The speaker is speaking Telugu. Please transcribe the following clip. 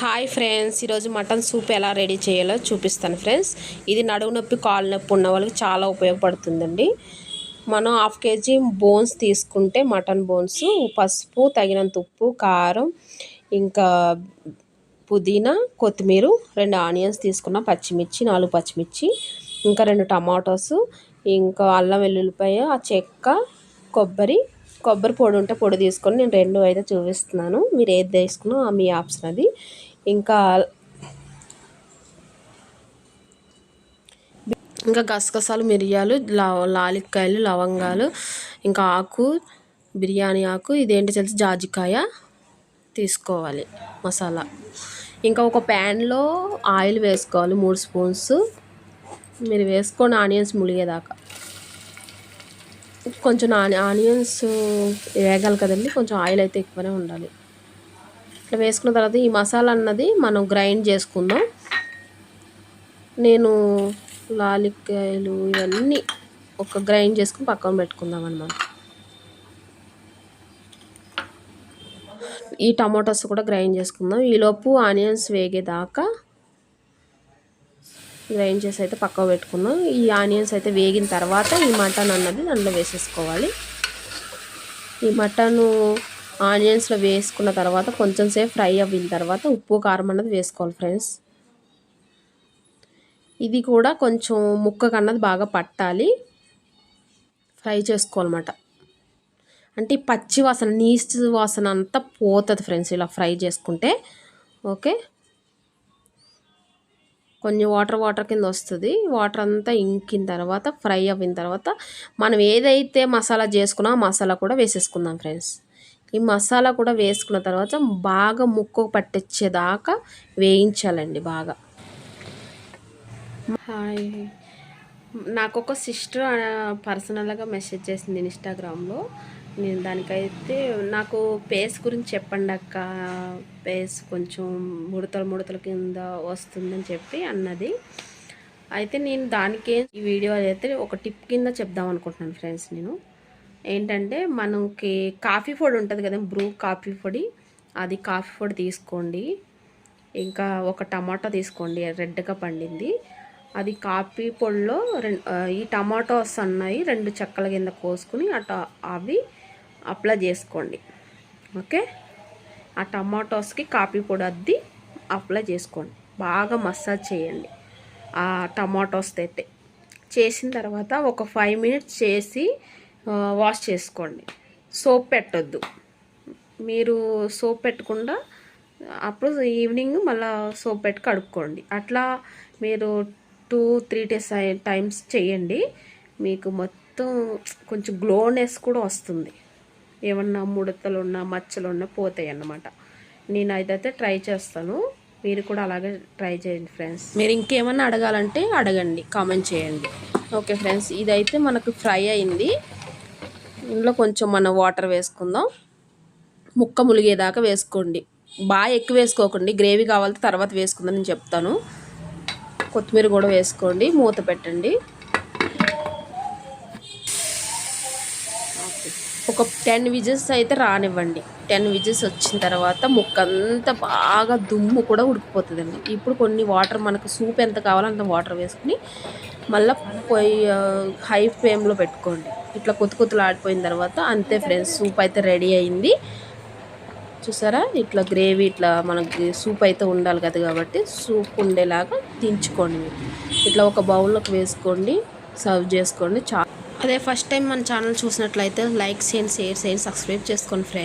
హాయ్ ఫ్రెండ్స్ ఈరోజు మటన్ సూప్ ఎలా రెడీ చేయాలో చూపిస్తాను ఫ్రెండ్స్. ఇది నడువు నొప్పి కాలు నొప్పి ఉన్న వాళ్ళకి చాలా ఉపయోగపడుతుందండి. మనం హాఫ్ కేజీ బోన్స్ తీసుకుంటే మటన్ బోన్స్ పసుపు తగినంత ఉప్పు కారం ఇంకా పుదీనా కొత్తిమీర రెండు ఆనియన్స్ తీసుకున్న పచ్చిమిర్చి నాలుగు పచ్చిమిర్చి ఇంకా రెండు టమాటోస్ ఇంకా అల్లం వెల్లుల్లిపాయ ఆ చెక్క కొబ్బరి కొబ్బరి పొడి ఉంటే పొడి తీసుకొని నేను రెండు అయితే చూపిస్తున్నాను. మీరు ఏది తీసుకున్నా మీ ఆప్షన్ అది. ఇంకా ఇంకా గసగసాలు మిరియాలు లాలిక్కాయలు లవంగాలు ఇంకా ఆకు బిర్యానీ ఆకు ఇదేంటి తెలిసి జాజికాయ తీసుకోవాలి మసాలా. ఇంకా ఒక ప్యాన్లో ఆయిల్ వేసుకోవాలి మూడు స్పూన్స్. మీరు వేసుకోండి ఆనియన్స్ ములిగేదాకా. కొంచెం ఆనియన్స్ వేగాలి కదండి. కొంచెం ఆయిల్ అయితే ఎక్కువనే ఉండాలి. ఇట్లా వేసుకున్న తర్వాత ఈ మసాలా అన్నది మనం గ్రైండ్ చేసుకుందాం. నేను లాలిక్కాయలు ఇవన్నీ ఒక గ్రైండ్ చేసుకుని పక్కన పెట్టుకుందాం అనమాట ఈ టమాటోస్ కూడా గ్రైండ్ చేసుకుందాం. ఈలోపు ఆనియన్స్ వేగేదాకా గ్రైండ్ చేసి అయితే పక్కకు పెట్టుకున్నాం. ఈ ఆనియన్స్ అయితే వేగిన తర్వాత ఈ మటన్ అన్నది దాంట్లో వేసేసుకోవాలి. ఈ మటను ఆనియన్స్లో వేసుకున్న తర్వాత కొంచెం సేపు ఫ్రై అయిన తర్వాత ఉప్పు కారం అన్నది వేసుకోవాలి ఫ్రెండ్స్. ఇది కూడా కొంచెం ముక్కకు అన్నది బాగా పట్టాలి. ఫ్రై చేసుకోవాలన్నమాట. అంటే పచ్చి వాసన నీచు వాసన అంతా పోతుంది ఫ్రెండ్స్ ఇలా ఫ్రై చేసుకుంటే. ఓకే? కొంచెం వాటర్ వాటర్ కింద వస్తుంది. వాటర్ అంతా ఇంకిన తర్వాత ఫ్రై అయిన తర్వాత మనం ఏదైతే మసాలా చేసుకున్నా మసాలా కూడా వేసేసుకుందాం ఫ్రెండ్స్. ఈ మసాలా కూడా వేసుకున్న తర్వాత బాగా ముక్కు పట్టించేదాకా వేయించాలండి బాగా. హాయ్. నాకు ఒక సిస్టర్ పర్సనల్గా మెసేజ్ చేసింది ఇన్స్టాగ్రామ్లో. నేను దానికైతే నాకు పేస్ గురించి చెప్పండి అక్క. పేస్ కొంచెం ముడతలు ముడతల కింద వస్తుందని చెప్పి అన్నది. అయితే నేను దానికే ఈ వీడియో అయితే ఒక టిప్ కింద చెప్దాం అనుకుంటున్నాను ఫ్రెండ్స్ నేను. ఏంటంటే మనకి కాఫీ పొడి ఉంటుంది కదా బ్రూ కాఫీ పొడి. అది కాఫీ పొడి తీసుకోండి. ఇంకా ఒక టమాటా తీసుకోండి రెడ్గా పండింది. అది కాఫీ పొడిలో ఈ టమాటోస్ అన్నాయి రెండు చెక్కల కింద కోసుకుని అట అవి అప్లై చేసుకోండి. ఓకే? ఆ టమాటోస్కి కాఫీ పొడి అద్ది అప్లై చేసుకోండి. బాగా మసాజ్ చేయండి. ఆ టమాటోస్ అయితే చేసిన తర్వాత ఒక ఫైవ్ మినిట్స్ చేసి వాష్ చేసుకోండి. సోప్ పెట్టొద్దు. మీరు సోప్ పెట్టకుండా అప్పుడు ఈవినింగ్ మళ్ళీ సోప్ పెట్టి కడుక్కోండి. అట్లా మీరు టూ త్రీ డేస్ టైమ్స్ చేయండి. మీకు మొత్తం కొంచెం గ్లోనెస్ కూడా వస్తుంది. ఏమన్నా ముడతలు ఉన్నా మచ్చలు ఉన్నా పోతాయి అన్నమాట నేను అయితే ట్రై చేస్తాను. మీరు కూడా అలాగే ట్రై చేయండి ఫ్రెండ్స్. మీరు ఇంకేమన్నా అడగాలంటే అడగండి కామెంట్ చేయండి. ఓకే ఫ్రెండ్స్ ఇదైతే మనకు ఫ్రై అయింది. ఇందులో కొంచెం మనం వాటర్ వేసుకుందాం. ముక్క ములిగేదాకా వేసుకోండి. బాగా ఎక్కువ వేసుకోకండి. గ్రేవీ కావాలి తర్వాత వేసుకుందని నేను చెప్తాను. కొత్తిమీర కూడా వేసుకోండి. మూత పెట్టండి. ఒక టెన్ విజిల్స్ అయితే రానివ్వండి. టెన్ విజిల్స్ వచ్చిన తర్వాత ముక్కంతా బాగా దుమ్ము కూడా ఉడికిపోతుందండి. ఇప్పుడు కొన్ని వాటర్ మనకు సూప్ ఎంత కావాలో అంత వాటర్ వేసుకుని మళ్ళీ పొయ్యి హై ఫ్లేమ్లో పెట్టుకోండి. ఇట్లా కొత్త కొత్తలు ఆడిపోయిన తర్వాత అంతే ఫ్రెండ్స్ సూప్ అయితే రెడీ అయింది. చూసారా? ఇట్లా గ్రేవీ ఇట్లా మనకి సూప్ అయితే ఉండాలి కదా కాబట్టి సూప్ ఉండేలాగా దించుకోండి. ఇట్లా ఒక బౌల్లోకి వేసుకోండి సర్వ్ చేసుకోండి. చాలా అదే ఫస్ట్ టైం మన ఛానల్ చూసినట్లయితే లైక్ చేయండి షేర్ చేయండి సబ్స్క్రైబ్ చేసుకోండి ఫ్రెండ్స్